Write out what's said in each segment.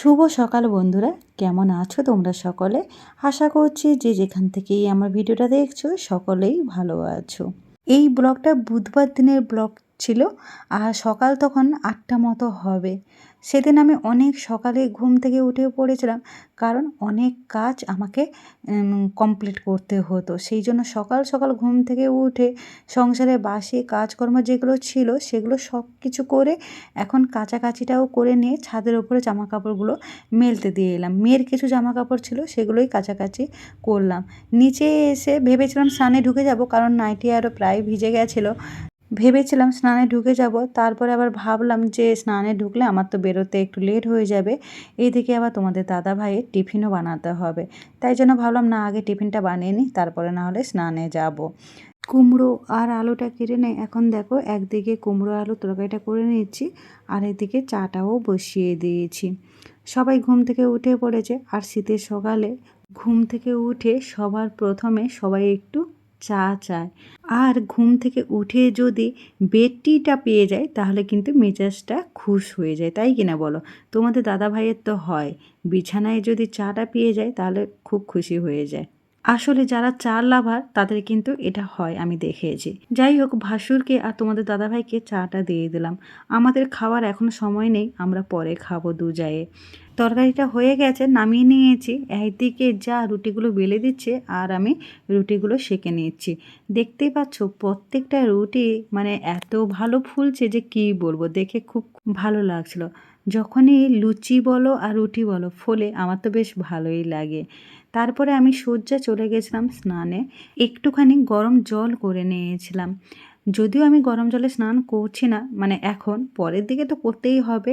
শুভ সকাল বন্ধুরা। কেমন আছো তোমরা সকলে? আশা করছি যে যেখান থেকেই আমার ভিডিওটা দেখছ, সকলেই ভালো আছো। এই ব্লগটা বুধবার দিনের ব্লগ ছিল আর সকাল তখন আটটা মতো হবে। সেদিন আমি অনেক সকালে ঘুম থেকে উঠে পড়েছিলাম কারণ অনেক কাজ আমাকে কমপ্লিট করতে হতো। সেই জন্য সকাল সকাল ঘুম থেকে উঠে সংসারে বাসি কাজকর্ম যেগুলো ছিল সেগুলো সব কিছু করে এখন কাচাকাচিটাও করে নিয়ে ছাদের ওপরে জামা কাপড়গুলো মেলতে দিয়ে এলাম। মেয়ের কিছু জামা কাপড় ছিল সেগুলোই কাছাকাছি করলাম। নিচে এসে ভেবেছিলাম স্নানে ঢুকে যাব কারণ নাইটি আরও প্রায় ভিজে গেছিল। ভেবেছিলাম স্নানে ঢুকে যাব, তারপরে আবার ভাবলাম যে স্নানে ঢুকলে আমার তো বেরোতে একটু লেট হয়ে যাবে। এইদিকে আবার তোমাদের দাদা ভাইয়ের টিফিনও বানাতে হবে। তাই জন্য ভাবলাম না, আগে টিফিনটা বানিয়ে নিই, তারপরে না হলে স্নানে যাব। কুমড়ো আর আলুটা কেটে নেই এখন দেখো একদিকে কুমড়ো আলু তরকারিটা করে নিচ্ছি আর এদিকে চাটাও বসিয়ে দিয়েছি। সবাই ঘুম থেকে উঠে পড়েছে, আর শীতের সকালে ঘুম থেকে উঠে সবার প্রথমে সবাই একটু চা চায়। আর ঘুম থেকে উঠে যদি বেডটিটা পেয়ে যায়, তাহলে কিন্তু মেজাজটা খুশ হয়ে যায়। তাই কিনা বলো? তোমাদের দাদা ভাইয়ের তো হয়। বিছানায় যদি চাটা পেয়ে যায়, তাহলে খুব খুশি হয়ে যায়। আসলে যারা চার লাভার, তাদের কিন্তু এটা হয়, আমি দেখেছি। যাই হোক, ভাসুরকে আর তোমাদের দাদাভাইকে চাটা দিয়ে দিলাম। আমাদের খাওয়ার এখন সময় নেই, আমরা পরে খাব দু জায়ে। তরকারিটা হয়ে গেছে, নামিয়ে নিয়েছি। একদিকে যা রুটিগুলো বেলে দিচ্ছে, আর আমি রুটিগুলো সেঁকে নিচ্ছি। দেখতেই পাচ্ছ, প্রত্যেকটা রুটি মানে এত ভালো ফুলছে যে কি বলব, দেখে খুব ভালো লাগছিল। যখনই লুচি বলো আর রুটি বলো, ফোলে আমার তো বেশ ভালোই লাগে। তারপরে আমি সজ্জা চলে গেছিলাম স্নানে। একটুখানি গরম জল করে নিয়েছিলাম। যদিও আমি গরম জলে স্নান করছি না মানে এখন পরের দিকে তো করতেই হবে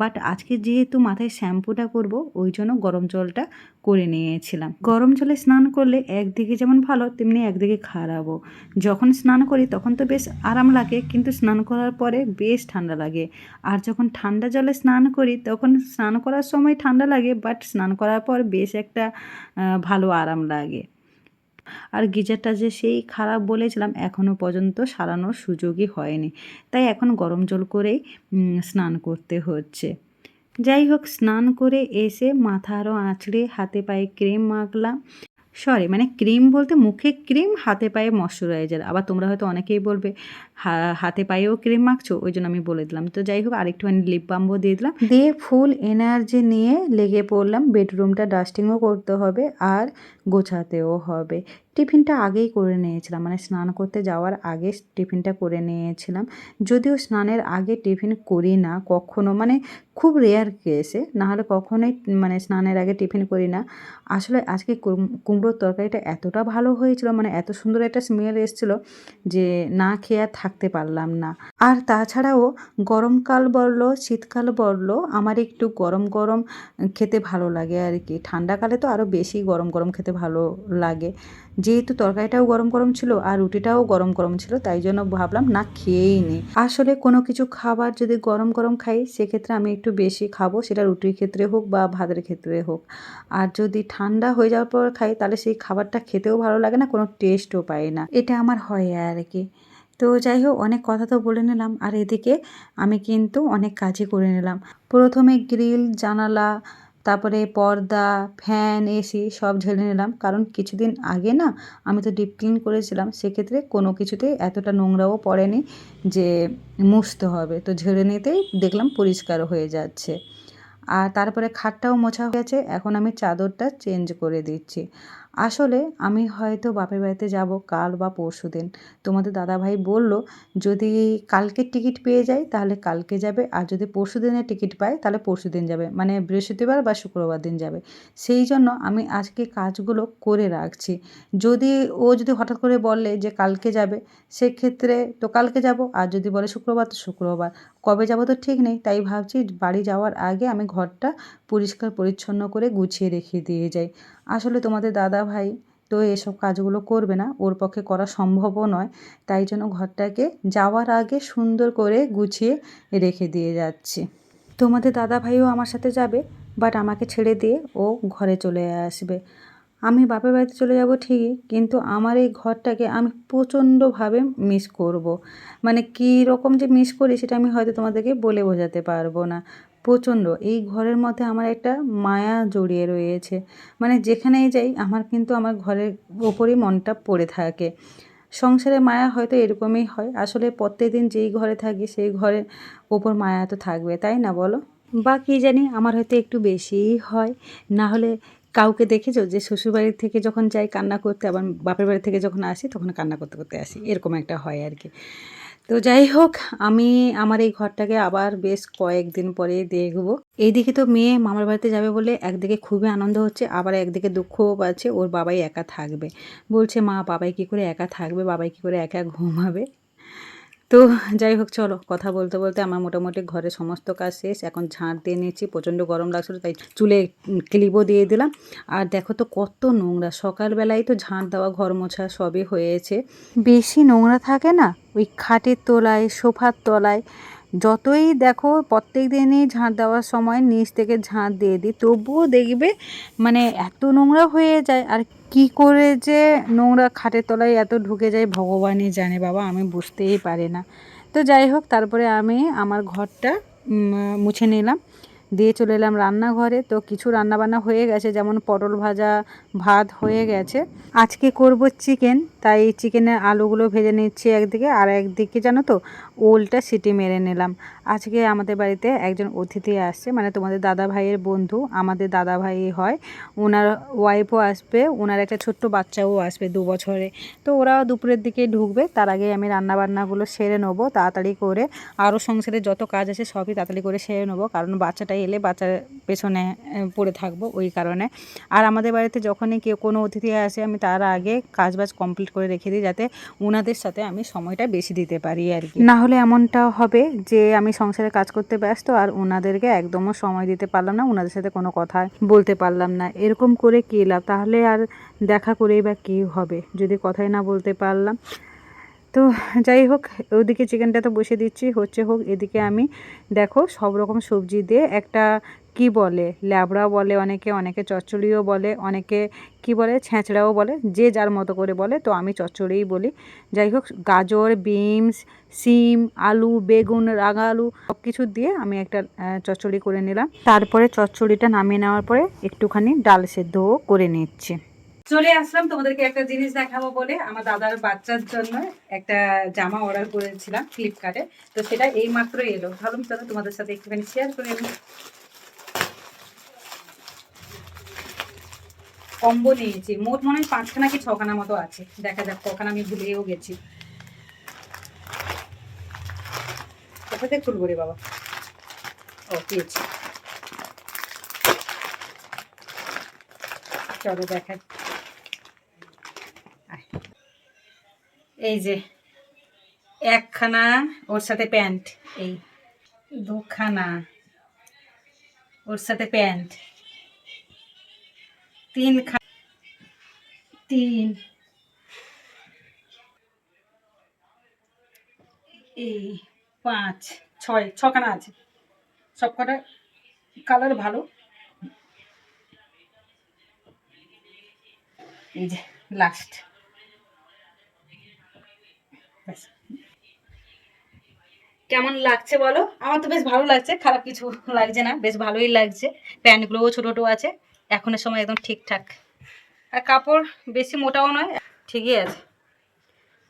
বাট আজকে যেহেতু মাথায় শ্যাম্পুটা করব, ওই জন্য গরম জলটা করে নিয়েছিলাম। গরম জলে স্নান করলে একদিকে যেমন ভালো, তেমনি একদিকে খারাপও। যখন স্নান করি তখন তো বেশ আরাম লাগে, কিন্তু স্নান করার পরে বেশ ঠান্ডা লাগে। আর যখন ঠান্ডা জলে স্নান করি তখন স্নান করার সময় ঠান্ডা লাগে বাট স্নান করার পর বেশ একটা ভালো আরাম লাগে। আর গিজারটা যে সেই খারাপ বলেছিলাম এখনও পর্যন্ত সারানোর সুযোগই হয়নি। তাই এখন গরম জল করেই স্নান করতে হচ্ছে। যাই হোক, স্নান করে এসে মাথা আরও আঁচড়ে হাতে পায়ে ক্রিম মাখলাম। সরি মানে ক্রিম বলতে মুখে ক্রিম, হাতে পায়ে ময়শ্চারাইজার। আবার তোমরা হয়তো অনেকেই বলবে হাতে পায়েও ক্রিম মাখছো ওই জন্য আমি বলে দিলাম। তো যাই হোক, আরেকটুখানি লিপ বামও দিয়ে দিলাম। দিয়ে ফুল এনার্জি নিয়ে লেগে পড়লাম বেডরুমটা ডাস্টিংও করতে হবে আর গোছাতেও হবে। টিফিনটা আগেই করে নিয়েছিলাম মানে স্নান করতে যাওয়ার আগে টিফিনটা করে নিয়েছিলাম। যদিও স্নানের আগে টিফিন করি না, কখনো মানে খুব রেয়ার কেসে নাহলে কখনোই মানে স্নানের আগে টিফিন করি না। আসলে আজকে কুমড়োর তরকারিটা এতটা ভালো হয়েছিল মানে এত সুন্দর একটা স্মেল এসেছিল যে না খেয়ে থাকতে পারলাম না। আর তাছাড়াও গরমকাল বলল, শীতকাল বলল, আমার একটু গরম গরম খেতে ভালো লাগে আর কি। ঠান্ডাকালে তো আরও বেশি গরম গরম খেতে ভালো লাগে। যেহেতু তরকারিটাও গরম গরম ছিল আর রুটিটাও গরম গরম ছিল, তাই জন্য ভাবলাম না খেয়েই নিই আসলে কোনো কিছু খাবার যদি গরম গরম খাই, সেক্ষেত্রে আমি একটু বেশি খাব, সেটা রুটির ক্ষেত্রে হোক বা ভাতের ক্ষেত্রে হোক। আর যদি ঠান্ডা হয়ে যাওয়ার পর খাই, তাহলে সেই খাবারটা খেতেও ভালো লাগে না, কোনো টেস্টও পাই না। এটা আমার হয় আর কি। তো যাই হোক অনেক কথা তো বলে নিলাম। আর এদিকে আমি কিন্তু অনেক কাজই করে নিলাম। প্রথমে গ্রিল, জানালা, তারপরে পর্দা, ফ্যান এসি সব ঝেড়ে নিলাম। কারণ কিছুদিন আগে না আমি তো ডিপ ক্লিন করেছিলাম, সেক্ষেত্রে কোনো কিছুতেই এতটা নোংরাও পড়েনি যে মুছতে হবে। তো ঝেড়ে নিতেই দেখলাম পরিষ্কার হয়ে যাচ্ছে। আর তারপরে খাটটাও মোছা হয়ে গেছে। এখন আমি চাদরটা চেঞ্জ করে দিচ্ছি। আসলে আমি হয়তো বাপের বাড়িতে যাব কাল বা পরশু দিন। তোমাদের দাদাভাই বলল, যদি কালকের টিকিট পেয়ে যায় তাহলে কালকে যাবে। আর যদি পরশু দিনের টিকিট পায় তাহলে পরশু দিন যাবে। মানে বৃহস্পতিবার বা শুক্রবার দিন যাবে। সেই জন্য আমি আজকে কাজগুলো করে রাখছি। যদি ও যদি হঠাৎ করে বলে যে কালকে যাবে, সেক্ষেত্রে তো কালকে যাব। আর যদি বলে শুক্রবার, তো শুক্রবার। কবে যাব তো ঠিক নেই, তাই ভাবছি বাড়ি যাওয়ার আগে আমি ঘরটা পরিষ্কার পরিচ্ছন্ন করে গুছিয়ে রেখে দিয়ে যাই। আসলে তোমাদের দাদা ভাই তো এসব কাজগুলো করবে না, ওর পক্ষে করা সম্ভবও নয়, তাই জন্য ঘরটাকে যাওয়ার আগে সুন্দর করে গুছিয়ে রেখে দিয়ে যাচ্ছি। তোমাদের দাদা ভাইও আমার সাথে যাবে বাট আমাকে ছেড়ে দিয়ে ও ঘরে চলে আসবে। আমি বাপের বাড়িতে চলে যাব ঠিকই, কিন্তু আমার এই ঘরটাকে আমি প্রচণ্ডভাবে মিস করব। মানে কী রকম যে মিস করি সেটা আমি হয়তো তোমাদেরকে বলে বোঝাতে পারব না। প্রচণ্ড, এই ঘরের মধ্যে আমার একটা মায়া জড়িয়ে রয়েছে। মানে যেখানেই যাই, আমার কিন্তু আমার ঘরের ওপরই মনটা পড়ে থাকে। সংসারে মায়া হয়তো এরকমই হয়। আসলে প্রত্যেকদিন যেই ঘরে থাকি, সেই ঘরের ওপর মায়া তো থাকবে, তাই না বলো? বা কী জানি, আমার হয়তো একটু বেশিই হয়। না হলে কাউকে দেখেছ যে শ্বশুরবাড়ির থেকে যখন যাই কান্না করতে, আবার বাপের বাড়ি থেকে যখন আসি তখন কান্না করতে করতে আসি। এরকম একটা হয় আর কি। তো যাই হোক, আমি আমার এই ঘরটাকে আবার বেশ কয়েকদিন পরে দেখব। এইদিকে তো মেয়ে মামার বাড়িতে যাবে বলে একদিকে খুবই আনন্দ হচ্ছে, আবার একদিকে দুঃখও পাচ্ছে, ওর বাবাই একা থাকবে। বলছে, মা, বাবাই কী করে একা থাকবে? বাবাই কী করে একা ঘুমাবে? তো যাই হোক, চলো কথা বলতে বলতে আমার মোটামুটি ঘরে সমস্ত কাজ শেষ। এখন ঝাঁট দিয়ে নিয়েছি, প্রচণ্ড গরম লাগছিল, তাই চুলে ক্লিপও দিয়ে দিলাম। আর দেখো তো কত নোংরা, সকালবেলায় তো ঝাঁট দেওয়া, ঘর মোছা সবই হয়েছে। বেশি নোংরা থাকে না? ওই খাটের তলায়, সোফার তলায় যতই দেখো প্রত্যেক দিনই ঝাঁট দেওয়ার সময় নিচ থেকে ঝাঁট দিয়ে দিই, তবুও দেখবে মানে এত নোংরা হয়ে যায়। আর কি করে যে নোংরা খাটের তলায় এত ঢুকে যায় ভগবানই জানে বাবা, আমি বুঝতেই পারি না। তো যাই হোক, তারপরে আমি আমার ঘরটা মুছে নিলাম। দিয়ে চলে এলাম রান্নাঘরে। তো কিছু রান্নাবান্না হয়ে গেছে, যেমন পটল ভাজা, ভাত হয়ে গেছে। আজকে করব চিকেন। তাই চিকেনের আলুগুলো ভেজে নিচ্ছি একদিকে আর একদিকে জানো তো ওলটা সিটি মেরে নিলাম। আজকে আমাদের বাড়িতে একজন অতিথি আসছে মানে তোমাদের দাদা ভাইয়ের বন্ধু, আমাদের দাদা ভাই হয়। ওনার ওয়াইফও আসবে ওনার একটা ছোট্ট বাচ্চাও আসবে দু বছরে। তো ওরা দুপুরের দিকে ঢুকবে, তার আগে আমি রান্নাবান্নাগুলো সেরে নেব তাড়াতাড়ি করে। আরও সংসারে যত কাজ আছে সবই তাড়াতাড়ি করে সেরে নেব, কারণ বাচ্চাটা এলে বাচ্চার পেছনে পড়ে থাকব ওই কারণে। আর আমাদের বাড়িতে যখনই কেউ কোনো অতিথি আসে, আমি তার আগে কাজবাজ কমপ্লিট করে রেখে দিই যাতে ওনাদের সাথে আমি সময়টা বেশি দিতে পারি আর কি। না হলে এমনটা হবে যে আমি সংসারে কাজ করতে ব্যস্ত আর ওনাদেরকে একদমও সময় দিতে পারলাম না ওনাদের সাথে কোনো কথা বলতে পারলাম না। এরকম করে কী লাভ? তাহলে আর দেখা করেই বা কী হবে? যদি কথাই না বলতে পারলাম। তো যাই হোক, ওদিকে চিকেনটা তো বসে দিচ্ছি, হচ্ছে হোক, এদিকে আমি দেখো সব রকম সবজি দিয়ে একটা কি বলে ল্যাবড়া বলে অনেকে অনেকে চচ্চড়িও বলে, অনেকে কি বলে, ছেঁচড়াও বলে, যে যার মতো করে বলে, তো আমি চচ্চড়িই বলি। যাই হোক, গাজর, বিনস, সিম, আলু, বেগুন রাঙা আলু সব কিছু দিয়ে আমি একটা চচ্চড়ি করে নিলাম। তারপরে চচ্চড়িটা নামিয়ে নেওয়ার পরে একটুখানি ডাল সেদ্ধও করে নিচ্ছি। চলে আসলাম তোমাদেরকে একটা জিনিস দেখাবো বলে। আমার দাদার বাচ্চার জন্য একটা জামা অর্ডার করেছিলাম ফ্লিপকার্টে তো সেটা এই মাত্র এলো। ভাবলাম চলো তোমাদের সাথে একটুখানি শেয়ার করে কম্বো নিয়েছি। মোট মনে হয় পাঁচখানা কি ছখানা মতো আছে। দেখা যাক কখানা আমি ভুলেও গেছি। কোথা খুলবো রে বাবা? ও, পেয়েছি। চলো আয়। এই যে, একখানা ওর সাথে প্যান্ট। এই দুখানা ওর সাথে প্যান্ট। তিন খা তিন। এই পাঁচ, ছয়, ছখানা আছে। সব কটা কালার ভালো। এই যে লাস্ট কেমন লাগছে বলো? আমার তো বেশ ভালো লাগছে, খারাপ কিছু লাগছে না, বেশ ভালোই লাগছে। প্যান্টগুলোও ছোটো ছোটো আছে। এখনের সময় একদম ঠিকঠাক। আর কাপড় বেশি মোটাও নয়, ঠিকই আছে।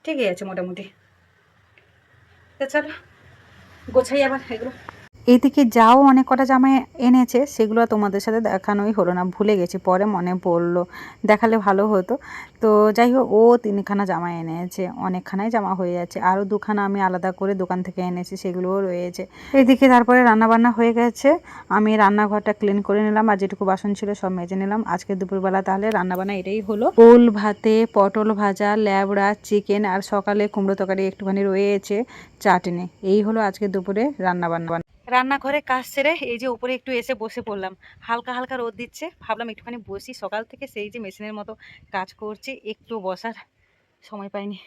ঠিকই আছে মোটামুটি। চলো, গোছাই আবার এগুলো। এইদিকে যাও অনেক কটা জামা এনেছে, সেগুলো তোমাদের সাথে দেখানোই হলো না, ভুলে গেছি, পরে মনে পড়ল, দেখালে ভালো হতো। তো যাই হোক, ও তিনখানা জামা এনেছে, অনেকখানাই জামা হয়ে যাচ্ছে, আরও দুখানা আমি আলাদা করে দোকান থেকে এনেছি, সেগুলোও রয়েছে। এদিকে তারপরে রান্নাবান্না হয়ে গেছে, আমি রান্নাঘরটা ক্লিন করে নিলাম, আর যেটুকু বাসন ছিল সব মেজে নিলাম। আজকে দুপুরবেলা তাহলে রান্নাবান্না এটাই হলো। ওল ভাতে, পটল ভাজা, ল্যাবড়া, চিকেন, আর সকালে কুমড়ো তরকারি একটুখানি রয়েছে, চাটনি, এই হলো আজকে দুপুরে রান্নাবান্না। রান্নাঘরে কাজ সেরে এই যে উপরে একটু এসে বসে পড়লাম। হালকা হালকা রোদ দিচ্ছে। ভাবলাম একটুখানি বসি। সকাল থেকে সেই যে মেশিনের মতো কাজ করছি, একটু বসার সময় পাইনি।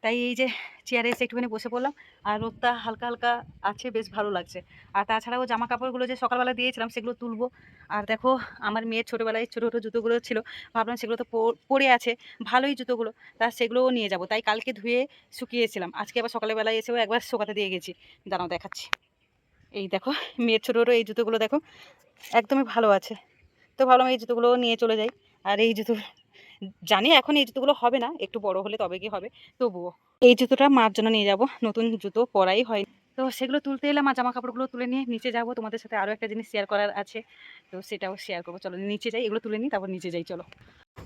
তাই এই যে চেয়ারে এসে একটুখানি বসে পড়লাম। আর রোদটা হালকা হালকা আছে, বেশ ভালো লাগছে। আর তাছাড়াও জামা কাপড়গুলো যে সকালবেলা দিয়েছিলাম, সেগুলো তুলবো। আর দেখো, আমার মেয়ের ছোটোবেলায় ছোটো ছোটো জুতোগুলো ছিল। ভাবলাম সেগুলো তো পো- পড়ে আছে। ভালোই জুতোগুলো। তা সেগুলোও নিয়ে যাব। তাই কালকে ধুয়ে শুকিয়েছিলাম। আজকে আবার সকালবেলায় এসেও একবার শোকাতে দিয়ে গেছি। দাঁড়াও, দেখাচ্ছি। এই দেখো, মেয়ের ছোটো ছোটো এই জুতোগুলো দেখো, একদমই ভালো আছে। তো ভাবলাম এই জুতোগুলো নিয়ে চলে যাই। আর এই জুতো, জানি এখন এই জুতোগুলো হবে না, একটু বড় হলে তবে কি হবে, তবুও। এই জুতোটা মার জন্য নিয়ে যাব, নতুন জুতো পরাই হয়। তো সেগুলো তুলতে এলাম আর জামা কাপড়গুলো তুলে নিয়ে নিচে যাব, তোমাদের সাথে আরও একটা জিনিস শেয়ার করার আছে। তো সেটাও শেয়ার করব, চলো নিচে যাই, এগুলো তুলে নিই, তারপর নিচে যাই, চলো।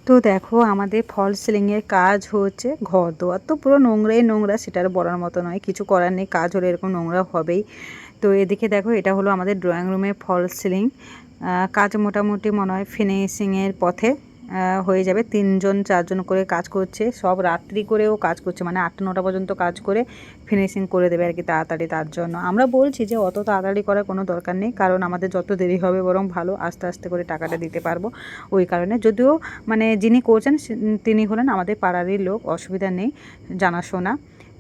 তো দেখো, আমাদের ফল সিলিংয়ের কাজ হচ্ছে ঘর দোয়ার। তো পুরো নোংরাই নোংরা, সেটা আর বলার মতো নয়, কিছু করার নেই, কাজ হলে এরকম নোংরা হবেই। তো এদিকে দেখো, এটা হলো আমাদের ড্রয়িং রুমের ফল সিলিং কাজ মোটামুটি মনে হয় ফিনিশিংয়ের পথে হয়ে যাবে। তিনজন, চারজন করে কাজ করছে। সব রাত্রি করেও কাজ করছে মানে আটটা, নটা পর্যন্ত কাজ করে ফিনিশিং করে দেবে আর কি তাড়াতাড়ি তার জন্য। আমরা বলছি যে অত তাড়াতাড়ি করার কোনো দরকার নেই, কারণ আমাদের যত দেরি হবে, বরং ভালো আস্তে আস্তে করে টাকাটা দিতে পারব ওই কারণে। যদিও মানে যিনি করছেন তিনি হলেন আমাদের পাড়ারই লোক, অসুবিধা নেই জানাশোনা।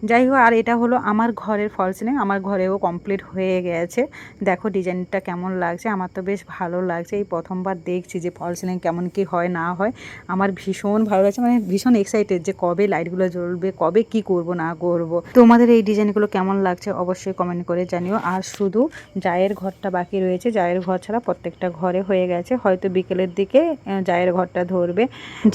যাই হোক আর এটা হলো আমার ঘরের ফল সিলিং। আমার ঘরেও কমপ্লিট হয়ে গেছে। দেখো ডিজাইনটা কেমন লাগছে, আমার তো বেশ ভালো লাগছে। এই প্রথমবার দেখছি যে ফল সিলিং কেমন কি হয়, না হয়। আমার ভীষণ ভালো লাগছে মানে ভীষণ এক্সাইটেড যে কবে লাইটগুলো জ্বলবে, কবে কি করব, না করব। তোমাদের এই ডিজাইনগুলো কেমন লাগছে অবশ্যই কমেন্ট করে জানিও। আর শুধু জায়ের ঘরটা বাকি রয়েছে, জায়ের ঘর ছাড়া প্রত্যেকটা ঘরে হয়ে গেছে। হয়তো বিকেলের দিকে জায়ের ঘরটা ধরবে।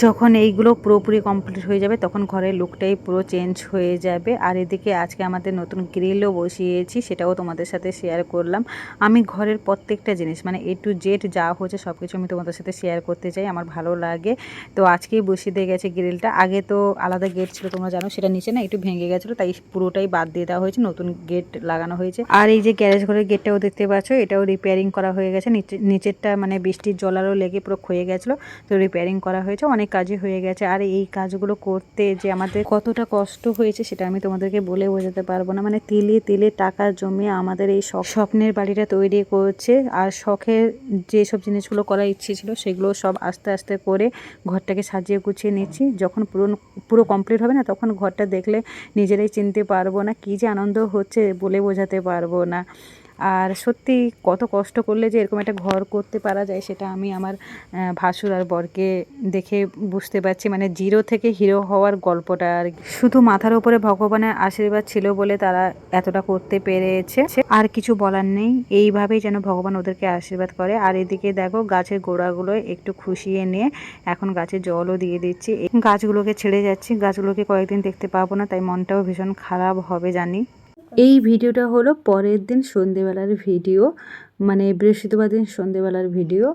যখন এইগুলো পুরোপুরি কমপ্লিট হয়ে যাবে, তখন ঘরের লুকটাই পুরো চেঞ্জ হয়ে যাবে। আর এদিকে আজকে আমাদের নতুন গ্রিলও বসিয়েছি, সেটাও তোমাদের সাথে শেয়ার করলাম। আমি ঘরের প্রত্যেকটা জিনিস মানে এ টু জেড যা হচ্ছে সব কিছু আমি তোমাদের সাথে শেয়ার করতে চাই, আমার ভালো লাগে। তো আজকেই বসিয়ে দিয়ে গেছে গ্রিলটা। আগে তো আলাদা গেট ছিল, তোমরা জানো, সেটা নিচে না, একটু ভেঙে গেছিল, তাই পুরোটাই বাদ দিয়ে দেওয়া হয়েছে, নতুন গেট লাগানো হয়েছে। আর এই যে গ্যারেজ ঘরের গেটটাও দেখতে পাচ্ছ, এটাও রিপেয়ারিং করা হয়ে গেছে। নিচে, নিচেরটা মানে বৃষ্টির জলারও লেগে পুরো ক্ষয়ে গেছিল, তো রিপেয়ারিং করা হয়েছে, অনেক কাজই হয়ে গেছে। আর এই কাজগুলো করতে যে আমাদের কতটা কষ্ট হয়েছে, সেটা আমি তোমাদেরকে বলে বোঝাতে পারব না। মানে তিলে তিলে টাকা জমিয়ে আমাদের এই স্বপ্নের বাড়িটা তৈরি করছে। আর শখের যেসব জিনিসগুলো করার ইচ্ছে ছিল, সেগুলো সব আস্তে আস্তে করে ঘরটাকে সাজিয়ে গুছিয়ে নিচ্ছি। যখন পুরো পুরো কমপ্লিট হবে না, তখন ঘরটা দেখলে নিজেরাই চিনতে পারব না, কী যে আনন্দ হচ্ছে বলে বোঝাতে পারব না। আর সত্যি কত কষ্ট করলে যে এরকম একটা ঘর করতে পারা যায় সেটা আমি আমার ভাসুর আর বরকে দেখে বুঝতে পারছি। মানে জিরো থেকে হিরো হওয়ার গল্পটা আর। শুধু মাথার উপরে ভগবানের আশীর্বাদ ছিল বলে তারা এতটা করতে পেরেছে। আর কিছু বলার নেই। এইভাবেই যেন ভগবান ওদেরকে আশীর্বাদ করে। আর এদিকে দেখো, গাছের গোড়াগুলো একটু খুশিয়ে নিয়ে এখন গাছে জলও দিয়ে দিচ্ছি। গাছগুলোকে ছেড়ে যাচ্ছি। গাছগুলোকে কয়েকদিন দেখতে পাবো না, তাই মনটাও ভীষণ খারাপ হবে জানি। এই ভিডিওটা হলো পরের দিন সন্ধেবেলার ভিডিও মানে বৃহস্পতিবার দিন সন্ধেবেলার ভিডিও।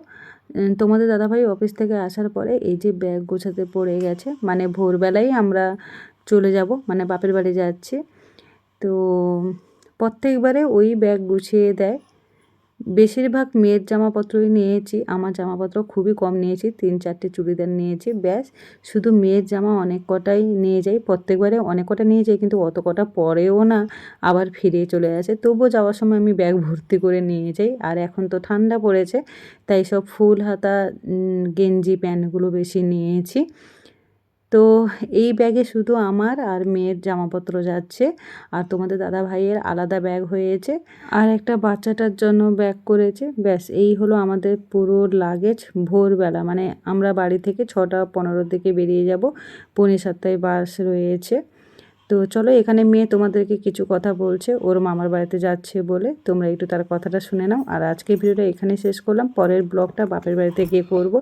তোমাদের দাদাভাই অফিস থেকে আসার পরে এই যে ব্যাগ গোছাতে পড়ে গেছে মানে ভোরবেলায় আমরা চলে যাব মানে বাপের বাড়ি যাচ্ছি। তো প্রত্যেকবারে ওই ব্যাগ গুছিয়ে দেয়। বেশিরভাগ মেয়ের জামাপত্রই নিয়েছি, আমার জামাপত্র খুবই কম নিয়েছি, তিন চারটে চুড়িদার নিয়েছি, ব্যাস। শুধু মেয়ের জামা অনেক কটাই নিয়ে যাই, প্রত্যেকবারে অনেক কটা নিয়ে যাই, কিন্তু অত কটা পরেও না, আবার ফিরে চলে আসে। তবুও যাওয়ার সময় আমি ব্যাগ ভর্তি করে নিয়ে যাই, আর এখন তো ঠান্ডা পড়েছে, তাই সব ফুল, হাতা গেঞ্জি, প্যান্টগুলো বেশি নিয়েছি। তো এই ব্যাগে শুধু আমার আর মেয়ের জামাপত্র যাচ্ছে আর তোমাদের দাদা ভাইয়ের আলাদা ব্যাগ হয়েছে আর একটা বাচ্চাটার জন্য ব্যাগ করেছে। ব্যাস, এই হলো আমাদের পুরো লাগেজ ভোরবেলা। মানে আমরা বাড়ি থেকে ছটা পনেরোর দিকে বেরিয়ে যাব। পৌনে সাতটায় বাস রয়েছে। তো চলো এখানে মেয়ে তোমাদেরকে কিছু কথা বলছে। ওর মামার বাড়িতে যাচ্ছে বলে তোমরা একটু তার কথাটা শুনে নাও। আর আজকে ভিডিওটা এখানে শেষ করলাম। পরের ব্লগটা বাপের বাড়িতে গিয়ে করব।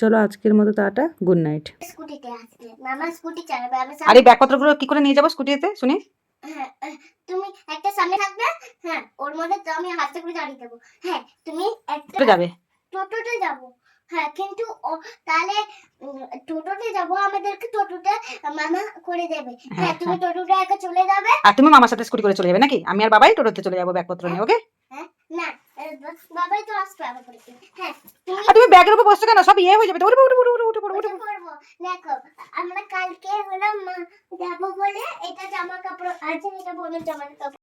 চলো আজকের মতো টাটা গুড নাইট। স্কুটিতে আসবে। মামা স্কুটি চালাবে আমি আর এই ব্যাগপত্রগুলো কি করে নিয়ে যাব স্কুটিতে? শুনি। হ্যাঁ, তুমি একটা সামনে থাকবে হ্যাঁ ওর মধ্যে তো আমি হাতে করে দাঁড়িয়ে দেবো। হ্যাঁ তুমি একটা যাবে। টোটোতে যাব। হ্যাঁ কিন্তু তাহলে টোটোতে যাব আমাদেরকে টোটোতে মামা করে দেবে। হ্যাঁ হ্যাঁ, তুমি টোটোতে একা চলে যাবে। আর তুমি মামার সাথে স্কুটি করে চলে যাবে নাকি? আমি আর বাবাই টোটোতে চলে যাব ব্যাগপত্র নিয়ে ওকে? না বাবাই তো আসবে করে হ্যাঁ আর তুমি ব্যাগের উপর বসছো কেন? সব ইয়ে হয়ে যাবে তো। উঠে উঠে উঠে উঠে উঠে করব দেখো আমরা কালকে হলাম যাব বলে এটা জামা কাপড় আছে এটা বোনের জামা কাপড়